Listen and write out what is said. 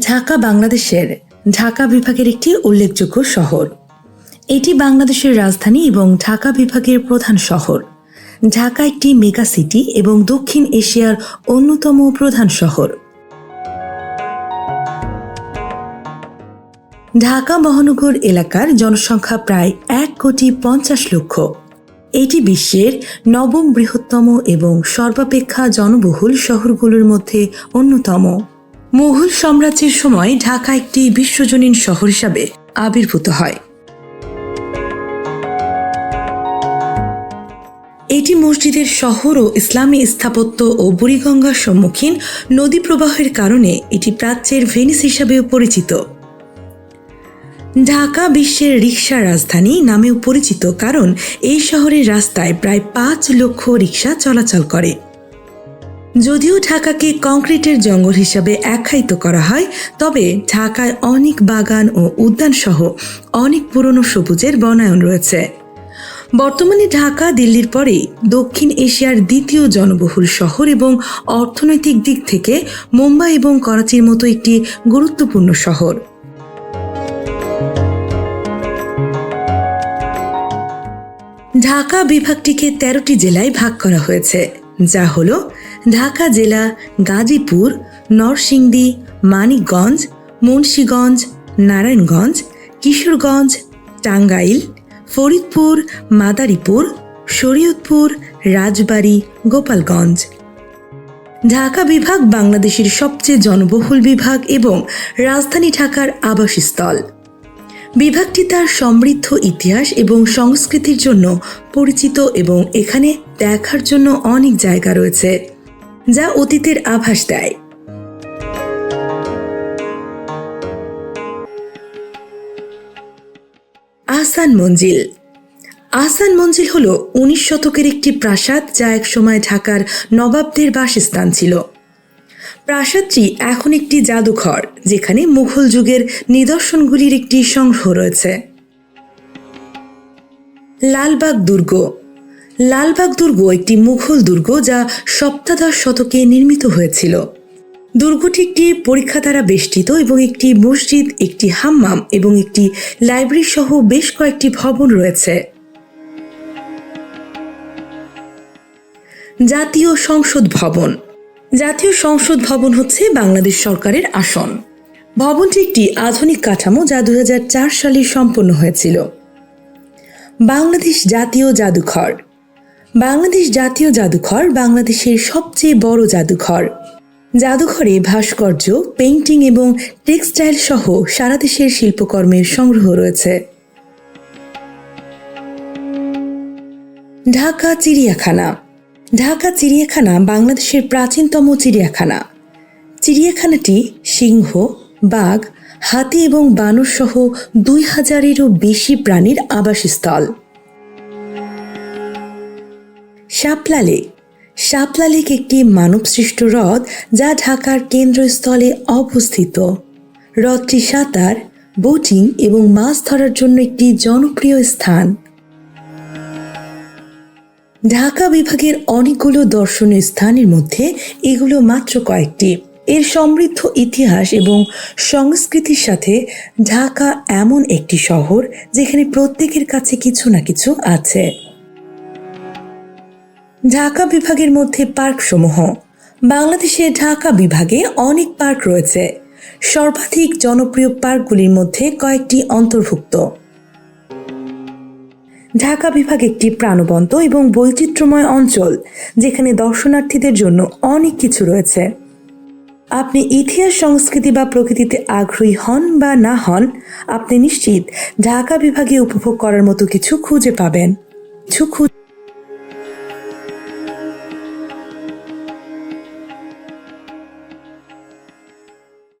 ঢাকা বাংলাদেশের ঢাকা বিভাগের একটি উল্লেখযোগ্য শহর। এটি বাংলাদেশের রাজধানী এবং ঢাকা বিভাগের প্রধান শহর। ঢাকা একটি মেগা সিটি এবং দক্ষিণ এশিয়ার অন্যতম প্রধান শহর। ঢাকা মহানগর এলাকার জনসংখ্যা প্রায় এক কোটি পঞ্চাশ লক্ষ। এটি বিশ্বের নবম বৃহত্তম এবং সর্বাপেক্ষা জনবহুল শহরগুলোর মধ্যে অন্যতম। মুঘল সাম্রাজ্যের সময় ঢাকা একটি বিশ্বজনীন শহর হিসাবে আবির্ভূত হয়। এটি মসজিদের শহর ও ইসলামী স্থাপত্য ও বুড়িগঙ্গার সম্মুখীন নদী প্রবাহের কারণে এটি প্রাচ্যের ভেনিস হিসাবেও পরিচিত। ঢাকা বিশ্বের রিক্সা রাজধানী নামেও পরিচিত কারণ এই শহরের রাস্তায় প্রায় পাঁচ লক্ষ রিক্সা চলাচল করে। যদিও ঢাকাকে কংক্রিটের জঙ্গল হিসাবে আখ্যায়িত করা হয়, তবে ঢাকায় অনেক বাগান ও উদ্যান সহ অনেক পুরনো সবুজের বনায়ন রয়েছে। বর্তমানে ঢাকা দিল্লির পরে দক্ষিণ এশিয়ার দ্বিতীয় জনবহুল শহর এবং অর্থনৈতিক দিক থেকে মুম্বাই এবং করাচির মতো একটি গুরুত্বপূর্ণ শহর। ঢাকা বিভাগটিকে তেরোটি জেলায় ভাগ করা হয়েছে, যা হল ঢাকা জেলা গাজীপুর, নরসিংদী, মানিকগঞ্জ, মুন্সীগঞ্জ, নারায়ণগঞ্জ, কিশোরগঞ্জ, টাঙ্গাইল, ফরিদপুর, মাদারীপুর, শরীয়তপুর, রাজবাড়ী, গোপালগঞ্জ। ঢাকা বিভাগ বাংলাদেশের সবচেয়ে জনবহুল বিভাগ এবং রাজধানী ঢাকার আবাসস্থল। বিভাগটি তার সমৃদ্ধ ইতিহাস এবং সংস্কৃতির জন্য পরিচিত এবং এখানে দেখার জন্য অনেক জায়গা রয়েছে। যা অতীতের আভাস দেয়। আহসান মঞ্জিল। আহসান মঞ্জিল হল উনিশ শতকের একটি প্রাসাদ যা একসময় ঢাকার নবাবদের বাসস্থান ছিল। প্রাসাদটি এখন একটি জাদুঘর, যেখানে মুঘল যুগের নিদর্শনগুলির একটি সংগ্রহ রয়েছে। লালবাগ দুর্গ। লালবাগ দুর্গ একটি মুঘল দুর্গ যা সপ্তাদশ শতকে নির্মিত হয়েছিল। দুর্গটি একটি পরীক্ষা দ্বারা বেষ্টিত এবং একটি মসজিদ, একটি হাম্মাম এবং একটি লাইব্রেরি সহ বেশ কয়েকটি ভবন রয়েছে। জাতীয় সংসদ ভবন। জাতীয় সংসদ ভবন হচ্ছে বাংলাদেশ সরকারের আসন। ভবনটি একটি আধুনিক কাঠামো যা দু হাজার চার সালে সম্পন্ন হয়েছিল। বাংলাদেশ জাতীয় জাদুঘর। বাংলাদেশ জাতীয় জাদুঘর বাংলাদেশের সবচেয়ে বড় জাদুঘর। জাদুঘরে ভাস্কর্য, পেইন্টিং এবং টেক্সটাইল সহ সারা দেশের শিল্পকর্মের সংগ্রহ রয়েছে। ঢাকা চিড়িয়াখানা। ঢাকা চিড়িয়াখানা বাংলাদেশের প্রাচীনতম চিড়িয়াখানা। চিড়িয়াখানাটি সিংহ, বাঘ, হাতি এবং বানর সহ দুই হাজারেরও বেশি প্রাণীর আবাসস্থল। শাপলা লেক শাপলা লেক একটি মানবসৃষ্ট হ্রদ যা ঢাকার কেন্দ্রস্থলে অবস্থিত। হ্রদটি সাঁতার, বোটিং এবং মাছ ধরার জন্য একটি জনপ্রিয় স্থান। ঢাকা বিভাগের অনেকগুলো দর্শনীয় স্থানের মধ্যে এগুলো মাত্র কয়েকটি। এর সমৃদ্ধ ইতিহাস এবং সংস্কৃতির সাথে ঢাকা এমন একটি শহর যেখানে প্রত্যেকের কাছে কিছু না কিছু আছে। ঢাকা বিভাগের মধ্যে পার্ক সমূহ বাংলাদেশে ঢাকা বিভাগে অনেক পার্ক রয়েছে। সর্বাধিক জনপ্রিয় পার্কগুলির মধ্যে কয়েকটি অন্তর্ভুক্ত। ঢাকা বিভাগ একটি প্রাণবন্ত এবং বৈচিত্র্যময় অঞ্চল, যেখানে দর্শনার্থীদের জন্য অনেক কিছু রয়েছে। আপনি ইতিহাস, সংস্কৃতি বা প্রকৃতিতে আগ্রহী হন বা না হন, আপনি নিশ্চিত ঢাকা বিভাগে উপভোগ করার মতো কিছু খুঁজে পাবেন। কিছু খুঁজে